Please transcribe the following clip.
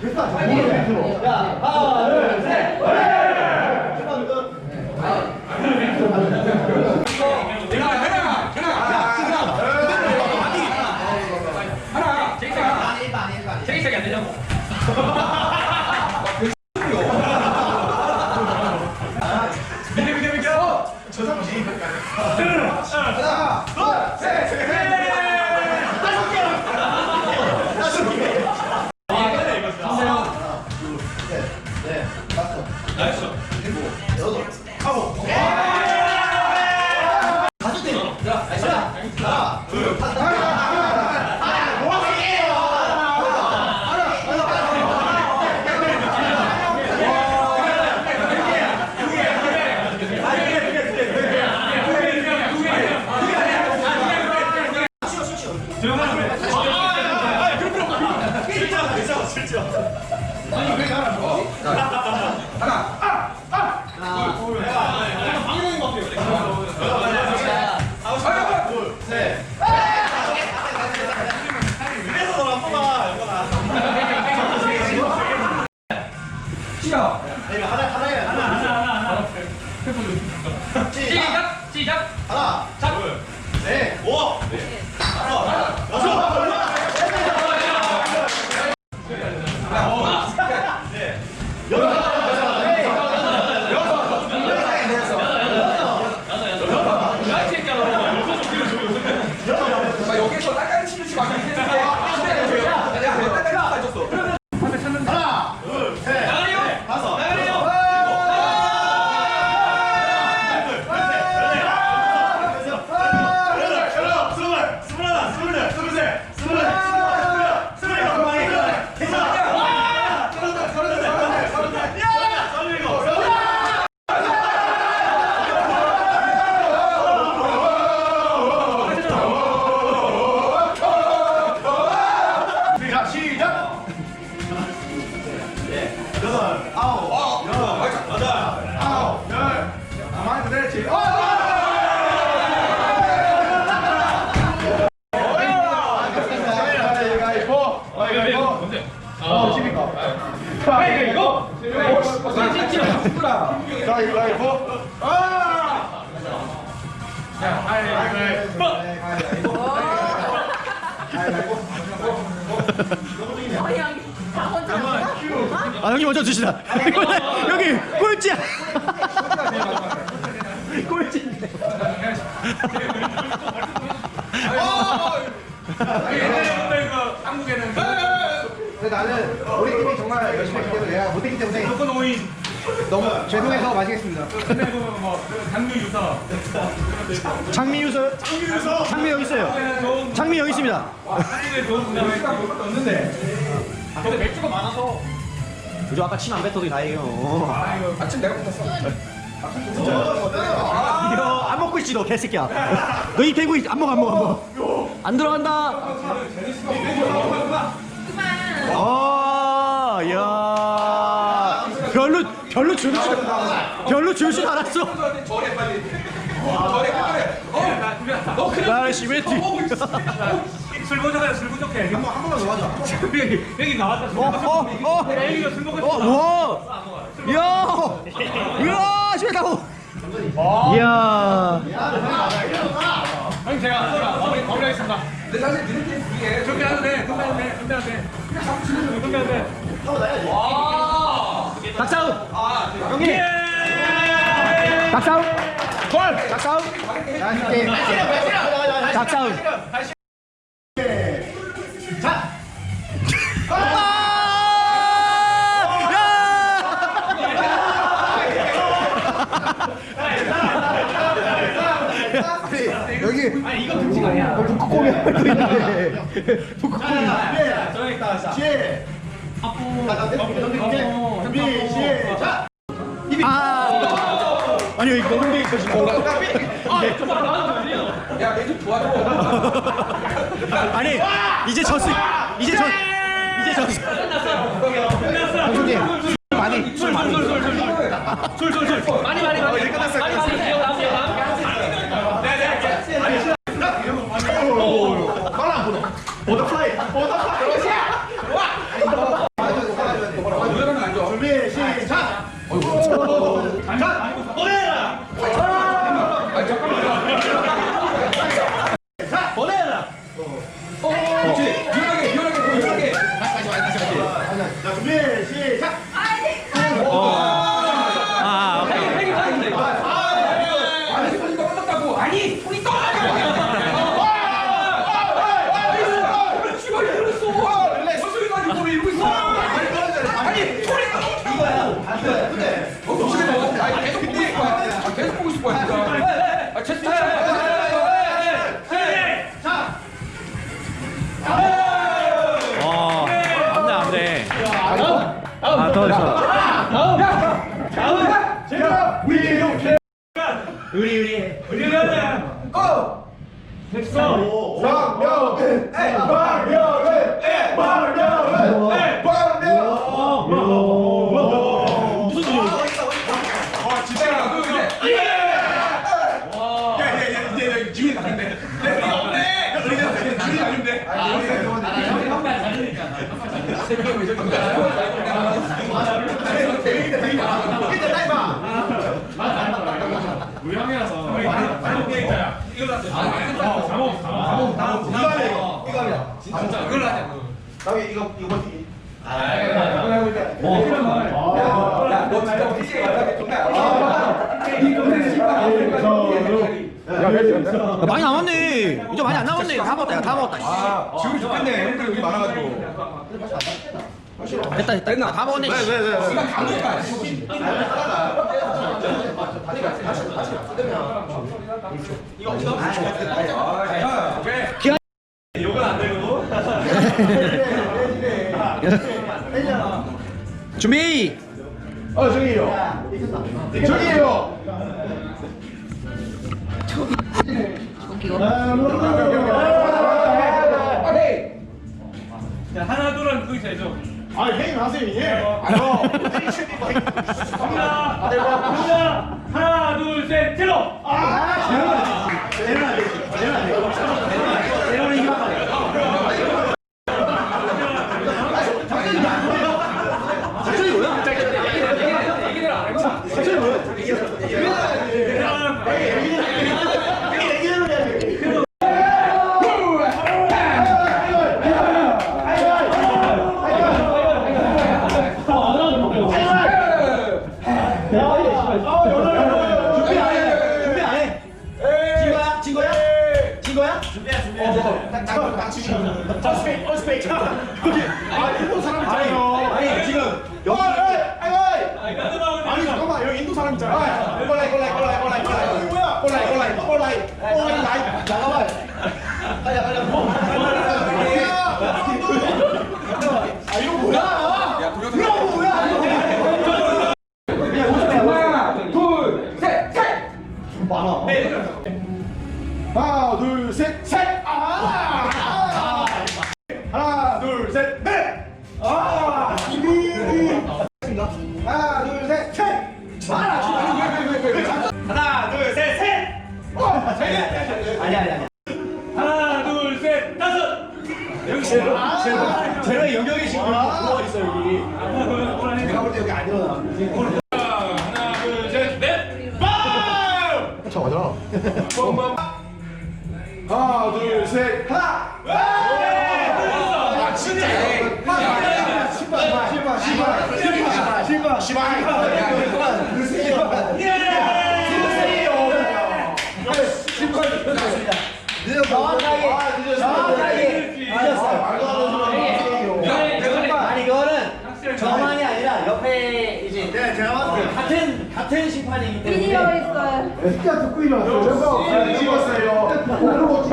제이색이 안 시 작! 아 여기 먼저 주시다. 여기 꼴찌야. 꼴찌인데. 근데 나는 우리 팀이 정말 열심히 했기 때문에 내가 못했기 때문에 너무 죄송해서 마시겠습니다. 장미 유서. 장미 여기 있어요. 장미 여기 있습니다. 근데 맥주가 많아서. 그죠 아까 침 안 뱉어도 다행이에요. 아침 내가 붙었어. 이거 안 먹고 있지 너 개새끼야. 너 이 대구 안 먹어 안 먹어 안 먹어. 안 들어간다. 아, 야. 별로 별로 줄 줄, 별로 줄줄 알았어. 저래 빨리. 저래 그래. 어? 나 시메티. 술 부족해, 술 부족해. 한 번만 더 하자. 여기, 여기 나왔다. 술 어, 어, 어. 여기가 술 먹고 어, 와! 야! 이야, 시메타고. 이야. 형님 제가 마무리, 마무리하겠습니다. 근데 사실 니네끼리 이게 준비 안 돼, 준비 안 돼, 준비 안 돼. 준비 안 돼. 닭싸움. 형님. 닭싸움. 콜. 닭싸움. 닭싸움. 여기 아니, 이거 금지가 아니야. 북극곰이 하고 있는데 북극곰이 저기 있다, 자. 시 준비 시작 아. 아니 여기 먹은 게 있어 지금. 야, 내좀 도와줘. 아니 이제 졌어. 이제 졌. 이제 졌어. 형님 술 많이 술 많이 술술술 많이 많이 많이 많이 야, 많이 남았네. 이제 많이 안 남았네. 다 먹었다, 야, 다 먹었다. 씨. 지금 좋겠네 형들 여기 많아가지고 됐다, 됐다. 다 먹었네. 씨. 시간 다 먹 을까 준비. 어 저기요. 저기요. 자, 하나, 둘은 거기서 해줘. 아 행위 하세요 이제. 갑니다. 갑니다. 하나, 둘, 셋, 제로. 아 니 지금 여기 아니 아니 잠깐만 여기 인도 사람 있잖아. 꼴라이 꼴라이 꼴라이 꼴라이 꼴라이 뭐야? 꼴라이 꼴라이 꼴라이 꼴라이 잠깐만. 빨리 빨리 아 이거 뭐야? 야 아니 아니 아니. 하나, 둘, 셋, 다섯. 여기 제가 제가 제가 영역의 신고 누워 있어 여기. 내가 볼 때 여기 안 일어나. 하나, 둘, 셋, 넷. 빵! 저 맞아. 하나 정확하게 정확하게 늦었어요. 아니, 이거는 저만이 아니라 옆에 이제 네, 제가 봤을 때 같은, 같은 심판이기 때문에. 비디오 있어요. 진짜 듣고 일어났어요. 찍었어요.